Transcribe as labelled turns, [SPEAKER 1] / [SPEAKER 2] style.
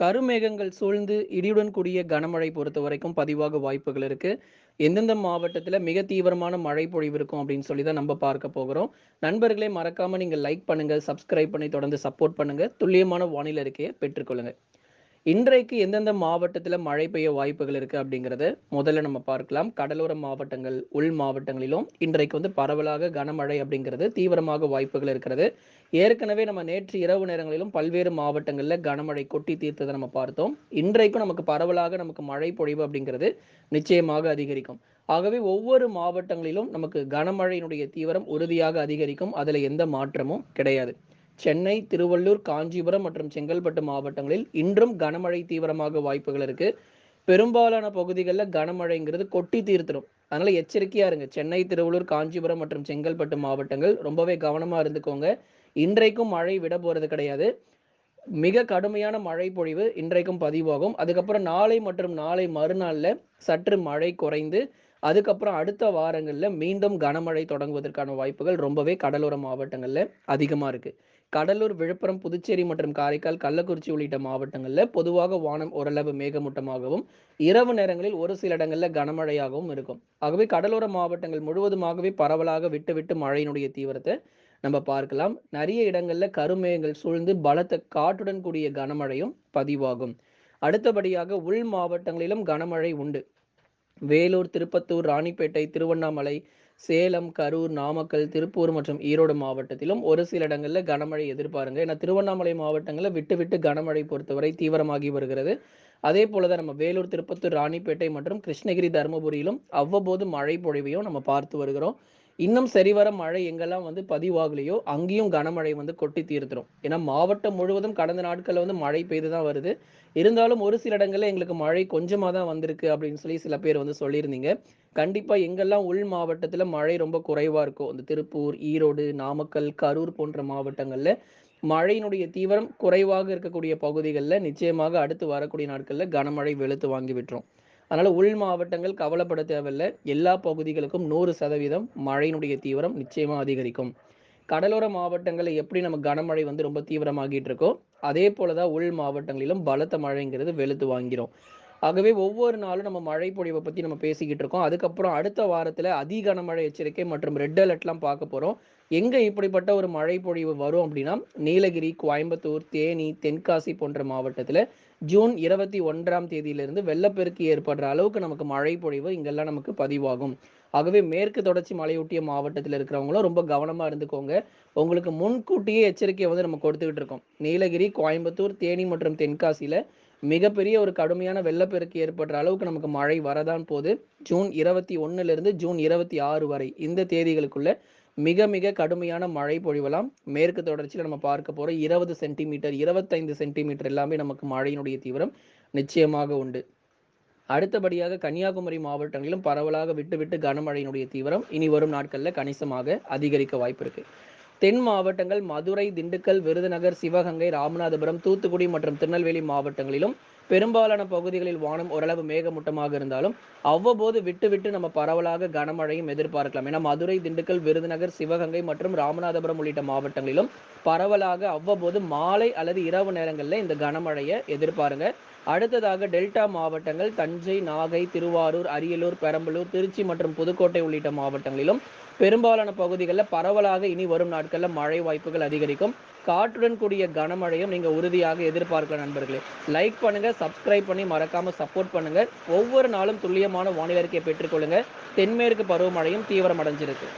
[SPEAKER 1] கருமேகங்கள் சூழ்ந்து இடியுடன் கூடிய கனமழை பொறுத்த வரைக்கும் பதிவாக வாய்ப்புகள் இருக்கு. எந்தெந்த மாவட்டத்தில் மிக தீவிரமான மழை பொழிவு இருக்கும் அப்படின்னு சொல்லி தான் நம்ம பார்க்க போகிறோம். நண்பர்களே மறக்காம நீங்க லைக் பண்ணுங்க, சப்ஸ்கிரைப் பண்ணி தொடர்ந்து சப்போர்ட் பண்ணுங்க. துல்லியமான வானிலை இருக்கையை பெற்றுக்கொள்ளுங்க. இன்றைக்கு எந்தெந்த மாவட்டத்தில் மழை பெய்ய வாய்ப்புகள் இருக்குது அப்படிங்கிறத முதல்ல நம்ம பார்க்கலாம். கடலோர மாவட்டங்கள், உள் மாவட்டங்களிலும் இன்றைக்கு வந்து பரவலாக கனமழை அப்படிங்கிறது தீவிரமாக வாய்ப்புகள் இருக்கிறது. ஏற்கனவே நம்ம நேற்று இரவு நேரங்களிலும் பல்வேறு மாவட்டங்களில் கனமழை கொட்டி தீர்த்ததை நம்ம பார்த்தோம். இன்றைக்கும் நமக்கு பரவலாக நமக்கு மழை பொழிவு அப்படிங்கிறது நிச்சயமாக அதிகரிக்கும். ஆகவே ஒவ்வொரு மாவட்டங்களிலும் நமக்கு கனமழையினுடைய தீவிரம் உறுதியாக அதிகரிக்கும். அதில் எந்த மாற்றமும் கிடையாது. சென்னை, திருவள்ளூர், காஞ்சிபுரம் மற்றும் செங்கல்பட்டு மாவட்டங்களில் இன்றும் கனமழை தீவிரமாக வாய்ப்புகள் இருக்கு. பெரும்பாலான பகுதிகளில் கனமழைங்கிறது கொட்டி தீர்த்திடும் அதனால எச்சரிக்கையா இருங்க. சென்னை, திருவள்ளூர், காஞ்சிபுரம் மற்றும் செங்கல்பட்டு மாவட்டங்கள் ரொம்பவே கவனமா இருந்துக்கோங்க. இன்றைக்கும் மழை விட போறது கிடையாது. மிக கடுமையான மழை பொழிவு இன்றைக்கும் பதிவாகும். அதுக்கப்புறம் நாளை மற்றும் நாளை மறுநாள்ல சற்று மழை குறைந்து, அதுக்கப்புறம் அடுத்த வாரங்களில் மீண்டும் கனமழை தொடங்குவதற்கான வாய்ப்புகள் ரொம்பவே கடலோர மாவட்டங்களில் அதிகமாக இருக்குது கடலூர், விழுப்புரம், புதுச்சேரி மற்றும் காரைக்கால், கள்ளக்குறிச்சி உள்ளிட்ட மாவட்டங்களில் பொதுவாக வானம் ஓரளவு மேகமூட்டமாகவும், இரவு நேரங்களில் ஒரு சில இடங்களில் கனமழையாகவும் இருக்கும். ஆகவே கடலோர மாவட்டங்கள் முழுவதுமாகவே பரவலாக விட்டு விட்டு மழையினுடைய தீவிரத்தை நம்ம பார்க்கலாம். நிறைய இடங்கள்ல கருமேகங்கள் சூழ்ந்து பலத்த காற்றுடன் கூடிய கனமழையும் பதிவாகும். அடுத்தபடியாக உள் மாவட்டங்களிலும் கனமழை உண்டு. வேலூர், திருப்பத்தூர், ராணிப்பேட்டை, திருவண்ணாமலை, சேலம், கரூர், நாமக்கல், திருப்பூர் மற்றும் ஈரோடு மாவட்டத்திலும் ஒரு சில இடங்களில் கனமழை எதிர்பாருங்க. ஏன்னா திருவண்ணாமலை மாவட்டங்களில் விட்டு விட்டு கனமழை பொறுத்தவரை தீவிரமாகி வருகிறது. அதே போல தான் நம்ம வேலூர், திருப்பத்தூர், ராணிப்பேட்டை மற்றும் கிருஷ்ணகிரி, தருமபுரியிலும் அவ்வப்போது மழை பொழிவையும் நம்ம பார்த்து வருகிறோம். இன்னும் சரிவர மழை எங்கெல்லாம் வந்து பதிவாகலையோ அங்கேயும் கனமழை வந்து கொட்டி தீர்த்துரும். ஏன்னா மாவட்டம் முழுவதும் கடந்த நாட்களில் வந்து மழை பெய்து தான் வருது. இருந்தாலும் ஒரு சில இடங்களில் எங்களுக்கு மழை கொஞ்சமாக தான் வந்திருக்கு அப்படின்னு சொல்லி சில பேர் வந்து சொல்லியிருந்தீங்க. கண்டிப்பாக எங்கெல்லாம் உள் மாவட்டத்தில் மழை ரொம்ப குறைவாக இருக்கும் இந்த திருப்பூர், ஈரோடு, நாமக்கல், கரூர் போன்ற மாவட்டங்களில் மழையினுடைய தீவிரம் குறைவாக இருக்கக்கூடிய பகுதிகளில் நிச்சயமாக அடுத்து வரக்கூடிய நாட்களில் கனமழை வெளுத்து வாங்கி விட்டுரும். அதனால உள் மாவட்டங்கள் கவலைப்பட தேவையில்ல. எல்லா பகுதிகளுக்கும் 100% மழையினுடைய தீவிரம் நிச்சயமா அதிகரிக்கும். கடலோர மாவட்டங்களில் எப்படி நம்ம கனமழை வந்து ரொம்ப தீவிரமாகிட்டு இருக்கோ, அதே போல தான் உள் மாவட்டங்களிலும் பலத்த மழைங்கிறது வெளுத்து வாங்கிரும். ஆகவே ஒவ்வொரு நாளும் நம்ம மழை பொழிவை பத்தி நம்ம பேசிக்கிட்டு இருக்கோம். அதுக்கப்புறம் அடுத்த வாரத்துல அதி கனமழை எச்சரிக்கை மற்றும் ரெட் அலர்ட்லாம் பார்க்க போறோம். எங்க இப்படிப்பட்ட ஒரு மழை பொழிவு வரும் அப்படின்னா, நீலகிரி, கோயம்புத்தூர், தேனி, தென்காசி போன்ற மாவட்டத்துல ஜூன் 21ஆம் தேதியிலிருந்து வெள்ளப்பெருக்கு ஏற்படுற அளவுக்கு நமக்கு மழை பொழிவு இங்கெல்லாம் நமக்கு பதிவாகும். ஆகவே மேற்கு தொடர்ச்சி மலையொட்டிய மாவட்டத்தில் இருக்கிறவங்களும் ரொம்ப கவனமாக இருந்துக்கோங்க. உங்களுக்கு முன்கூட்டியே எச்சரிக்கையை வந்து நம்ம கொடுத்துக்கிட்டு இருக்கோம். நீலகிரி, கோயம்புத்தூர், தேனி மற்றும் தென்காசியில் மிகப்பெரிய ஒரு கடுமையான வெள்ளப்பெருக்கு ஏற்படுற அளவுக்கு நமக்கு மழை வரதான் போது. ஜூன் 21லிருந்து ஜூன் 26 வரை இந்த தேதிகளுக்குள்ள மிக மிக கடுமையான மழை பொழிவலாம் மேற்கு தொடர்ச்சியில் நம்ம பார்க்க போகிற இருபது சென்டிமீட்டர், 25 சென்டிமீட்டர் எல்லாமே நமக்கு மழையினுடைய தீவிரம் நிச்சயமாக உண்டு. அடுத்தபடியாக கன்னியாகுமரி மாவட்டங்களிலும் பரவலாக விட்டு விட்டு கனமழையினுடைய தீவிரம் இனி வரும் நாட்களில் கணிசமாக அதிகரிக்க வாய்ப்பு இருக்குது தென் மாவட்டங்கள் மதுரை, திண்டுக்கல், விருதுநகர், சிவகங்கை, ராமநாதபுரம், தூத்துக்குடி மற்றும் திருநெல்வேலி மாவட்டங்களிலும் பெரும்பாலான பகுதிகளில் வானம் ஓரளவு மேகமூட்டமாக இருந்தாலும், அவ்வப்போது விட்டு விட்டு நம்ம பரவலாக கனமழையும் எதிர்பார்க்கலாம். ஏன்னா மதுரை, திண்டுக்கல், விருதுநகர், சிவகங்கை மற்றும் ராமநாதபுரம் உள்ளிட்ட மாவட்டங்களிலும் பரவலாக அவ்வப்போது மாலை அல்லது இரவு நேரங்களில் இந்த கனமழையை எதிர்பாருங்க. அடுத்ததாக டெல்டா மாவட்டங்கள் தஞ்சை, நாகை, திருவாரூர், அரியலூர், பெரம்பலூர், திருச்சி மற்றும் புதுக்கோட்டை உள்ளிட்ட மாவட்டங்களிலும் பெரும்பாலான பகுதிகளில் பரவலாக இனி வரும் நாட்களில் மழை வாய்ப்புகள் அதிகரிக்கும். காற்றுடன் கூடிய கனமழையும் நீங்கள் உறுதியாக எதிர்பார்க்கலாம் நண்பர்களே. லைக் பண்ணுங்க, சப்ஸ்கிரைப் பண்ணி மறக்காம சப்போர்ட் பண்ணுங்க. ஒவ்வொரு நாளும் துல்லியமான வானிலை அறிக்கையை பெற்றுக்கொள்ளுங்க. தென்மேற்கு பருவமழையும் தீவிரம் அடைஞ்சிருக்கு.